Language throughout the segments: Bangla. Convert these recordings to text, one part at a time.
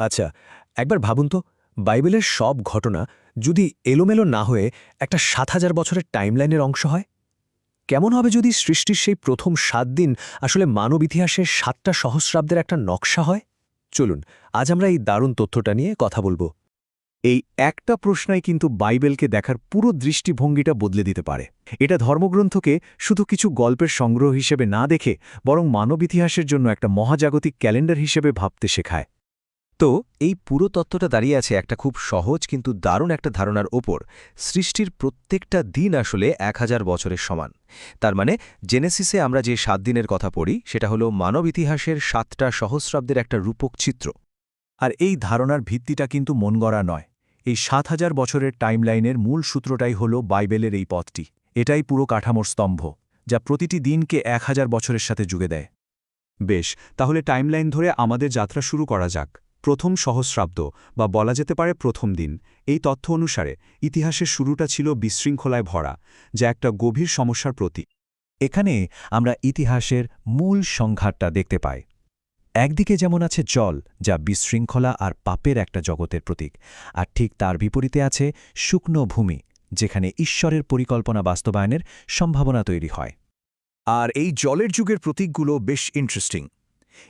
আচ্ছা একবার ভাবুন তো, বাইবেলের সব ঘটনা যদি এলোমেলো না হয়ে একটা সাত হাজার বছরের টাইমলাইনের অংশ হয়? কেমন হবে যদি সৃষ্টির সেই প্রথম সাত দিন আসলে মানব ইতিহাসের সাতটা সহস্রাব্দের একটা নকশা হয়? চলুন, আজ আমরা এই দারুণ তথ্যটা নিয়ে কথা বলব। এই একটা প্রশ্নই কিন্তু বাইবেলকে দেখার পুরো দৃষ্টিভঙ্গিটা বদলে দিতে পারে। এটা ধর্মগ্রন্থকে শুধু কিছু গল্পের সংগ্রহ হিসেবে না দেখে বরং মানব ইতিহাসের জন্য একটা মহাজাগতিক ক্যালেন্ডার হিসেবে ভাবতে শেখায়। তো এই পুরো তত্ত্বটা দাঁড়িয়ে আছে একটা খুব সহজ কিন্তু দারুণ একটা ধারণার ওপর। সৃষ্টির প্রত্যেকটা দিন আসলে এক হাজার বছরের সমান। তার মানে জেনেসিসে আমরা যে সাত দিনের কথা পড়ি, সেটা হলো মানব ইতিহাসের সাতটা সহস্রাব্দের একটা রূপক চিত্র। আর এই ধারণার ভিত্তিটা কিন্তু মন গড়া নয়। এই সাত হাজার বছরের টাইমলাইনের মূল সূত্রটাই হল বাইবেলের এই পথটি। এটাই পুরো কাঠামোর স্তম্ভ, যা প্রতিটি দিনকে এক হাজার বছরের সাথে যুগে দেয়। বেশ, তাহলে টাইমলাইন ধরে আমাদের যাত্রা শুরু করা যাক। প্রথম সহস্রাব্দ, বা বলা যেতে পারে প্রথম দিন, এই তথ্য অনুসারে ইতিহাসের শুরুটা ছিল বিশৃঙ্খলায় ভরা, যা একটা গভীর সমস্যার প্রতীক। এখানে আমরা ইতিহাসের মূল সংঘাতটা দেখতে পাই। একদিকে যেমন আছে জল, যা বিশৃঙ্খলা আর পাপের একটা জগতের প্রতীক, আর ঠিক তার বিপরীতে আছে শুকনো ভূমি, যেখানে ঈশ্বরের পরিকল্পনা বাস্তবায়নের সম্ভাবনা তৈরি হয়। আর এই জলের যুগের প্রতীকগুলো বেশ ইন্টারেস্টিং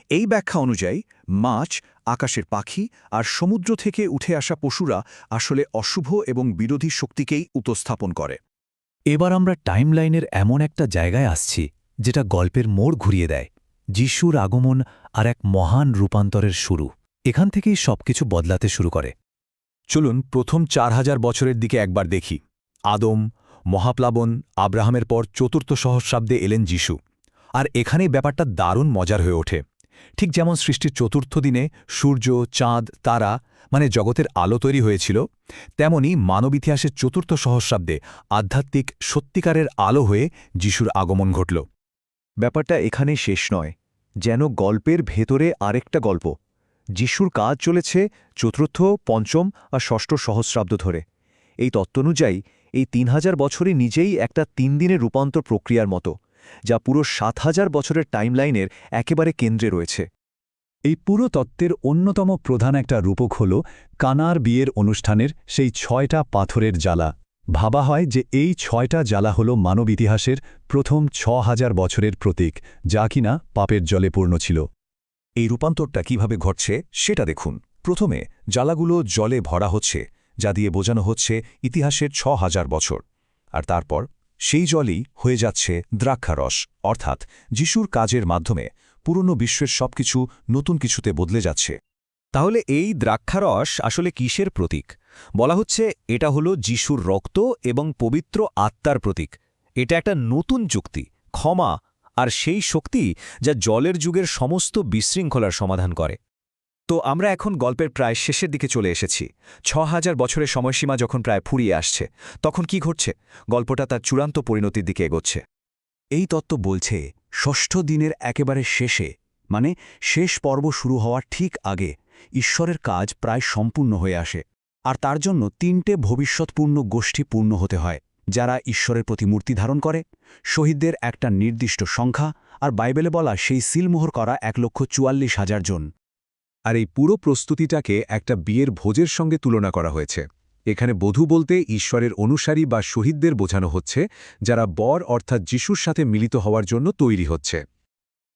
এই ব্যাখ্যা অনুযায়ী, মাছ, আকাশের পাখি আর সমুদ্র থেকে উঠে আসা পশুরা আসলে অশুভ এবং বিরোধী শক্তিকেই উপস্থাপন করে। এবার আমরা টাইমলাইনের এমন একটা জায়গায় আসছি, যেটা গল্পের মোড় ঘুরিয়ে দেয়, যিশুর আগমন আর এক মহান রূপান্তরের শুরু। এখান থেকেই সবকিছু বদলাতে শুরু করে। চলুন প্রথম চার হাজার বছরের দিকে একবার দেখি। আদম, মহাপ্লাবন, আব্রাহামের পর চতুর্থ সহস্রাব্দে এলেন যিশু। আর এখানেই ব্যাপারটা দারুণ মজার হয়ে ওঠে। ঠিক যেমন সৃষ্টির চতুর্থ দিনে সূর্য, চাঁদ, তারা মানে জগতের আলো তৈরি হয়েছিল, তেমনি মানব ইতিহাসের চতুর্থ সহস্রাব্দে আধ্যাত্মিক সত্যিকারের আলো হয়ে যিশুর আগমন ঘটল। ব্যাপারটা এখানে শেষ নয়, যেন গল্পের ভেতরে আরেকটা গল্প। যিশুর কাজ চলেছে চতুর্থ, পঞ্চম আর ষষ্ঠ সহস্রাব্দ ধরে। এই তত্ত্বানুযায়ী এই তিন হাজার বছরই নিজেই একটা তিন দিনের রূপান্তর প্রক্রিয়ার মতো। যা পুরো সাত হাজার বছরের টাইমলাইনের একেবারে কেন্দ্রে রয়েছে। এই পুরো তত্ত্বের অন্যতম প্রধান একটা রূপক হল কানার বিয়ের অনুষ্ঠানের সেই ছয়টা পাথরের জ্বালা। ভাবা হয় যে এই ছয়টা জ্বালা হল মানব ইতিহাসের প্রথম ছ হাজার বছরের প্রতীক, যা কিনা পাপের জলে পূর্ণ ছিল। এই রূপান্তরটা কীভাবে ঘটছে সেটা দেখুন। প্রথমে, জ্বালাগুলো জলে ভরা হচ্ছে, যা দিয়ে বোঝানো হচ্ছে ইতিহাসের ছ হাজার বছর। আর তারপর সেই জলই হয়ে যাচ্ছে দ্রাক্ষারস, অর্থাৎ যিশুর কাজের মাধ্যমে পুরনো বিশ্বের সবকিছু নতুন কিছুতে বদলে যাচ্ছে। তাহলে এই দ্রাক্ষারস আসলে কিসের প্রতীক? বলা হচ্ছে এটা হলো যিশুর রক্ত এবং পবিত্র আত্মার প্রতীক। এটা একটা নতুন যুক্তি, ক্ষমা, আর সেই শক্তি যা জলের যুগের সমস্ত বিশৃঙ্খলার সমাধান করে। তো আমরা এখন গল্পের প্রায় শেষের দিকে চলে এসেছি। ছ হাজার বছরের সময়সীমা যখন প্রায় ফুরিয়ে আসছে, তখন কি ঘটছে? গল্পটা তার চূড়ান্ত পরিণতির দিকে এগোচ্ছে। এই তত্ত্ব বলছে, ষষ্ঠ দিনের একেবারে শেষে মানে শেষ পর্ব শুরু হওয়ার ঠিক আগে, ঈশ্বরের কাজ প্রায় সম্পূর্ণ হয়ে আসে। আর তার জন্য তিনটে ভবিষ্যৎপূর্ণ গোষ্ঠী পূর্ণ হতে হয়, যারা ঈশ্বরের প্রতি মূর্তি ধারণ করে, শহীদদের একটা নির্দিষ্ট সংখ্যা, আর বাইবেলে বলা সেই সিলমোহর করা এক লক্ষ চুয়াল্লিশ হাজার জন। আর এই পুরো প্রস্তুতিটাকে একটা বিয়ের ভোজের সঙ্গে তুলনা করা হয়েছে। এখানে বধূ বলতে ঈশ্বরের অনুসারী বা শহীদদের বোঝানো হচ্ছে, যারা বর অর্থাৎ যিশুর সাথে মিলিত হওয়ার জন্য তৈরি হচ্ছে।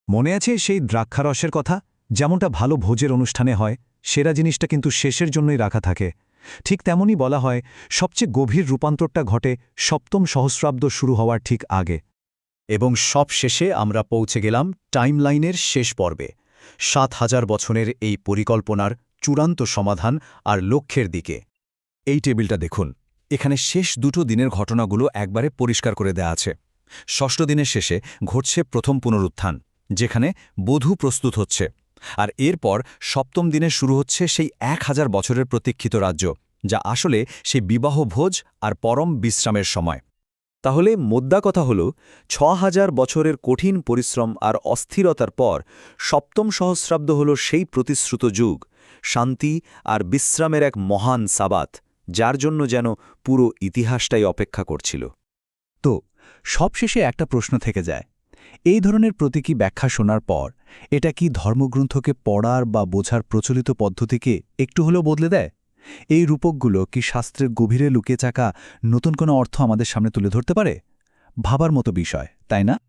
মনে আছে সেই দ্রাক্ষারসের কথা? যেমনটা ভালো ভোজের অনুষ্ঠানে হয়, সেরা জিনিসটা কিন্তু শেষের জন্যই রাখা থাকে। ঠিক তেমনই বলা হয়, সবচেয়ে গভীর রূপান্তরটা ঘটে সপ্তম সহস্রাব্দ শুরু হওয়ার ঠিক আগে। এবং সব শেষে আমরা পৌঁছে গেলাম টাইমলাইনের শেষ পর্বে। সাত হাজার বছরের এই পরিকল্পনার চূড়ান্ত সমাধান আর লক্ষ্যের দিকে। এই টেবিলটা দেখুন। এখানে শেষ দুটো দিনের ঘটনাগুলো একবারে পরিষ্কার করে দেয়া আছে। ষষ্ঠ দিনের শেষে ঘটছে প্রথম পুনরুত্থান, যেখানে বধূ প্রস্তুত হচ্ছে। আর এরপর সপ্তম দিনে শুরু হচ্ছে সেই এক হাজার বছরের প্রতীক্ষিত রাজ্য, যা আসলে সেই বিবাহ ভোজ আর পরম বিশ্রামের সময়। তাহলে মোদ্দা কথা হল ছ হাজার বছরের কঠিন পরিশ্রম আর অস্থিরতার পর সপ্তম সহস্রাব্দ হল সেই প্রতিশ্রুত যুগ, শান্তি আর বিশ্রামের এক মহান সাবাত, যার জন্য যেন পুরো ইতিহাসটাই অপেক্ষা করছিল। তো, সবশেষে একটা প্রশ্ন থেকে যায়, এই ধরনের প্রতীকী ব্যাখ্যা শোনার পর এটা কি ধর্মগ্রন্থকে পড়ার বা বোঝার প্রচলিত পদ্ধতিকে একটু হলেও বদলে দেয়? এই রূপকগুলো কি শাস্ত্রের গভীরে লুকিয়ে চাকা নতুন কোনো অর্থ আমাদের সামনে তুলে ধরতে পারে? ভাবার মতো বিষয়, তাই না?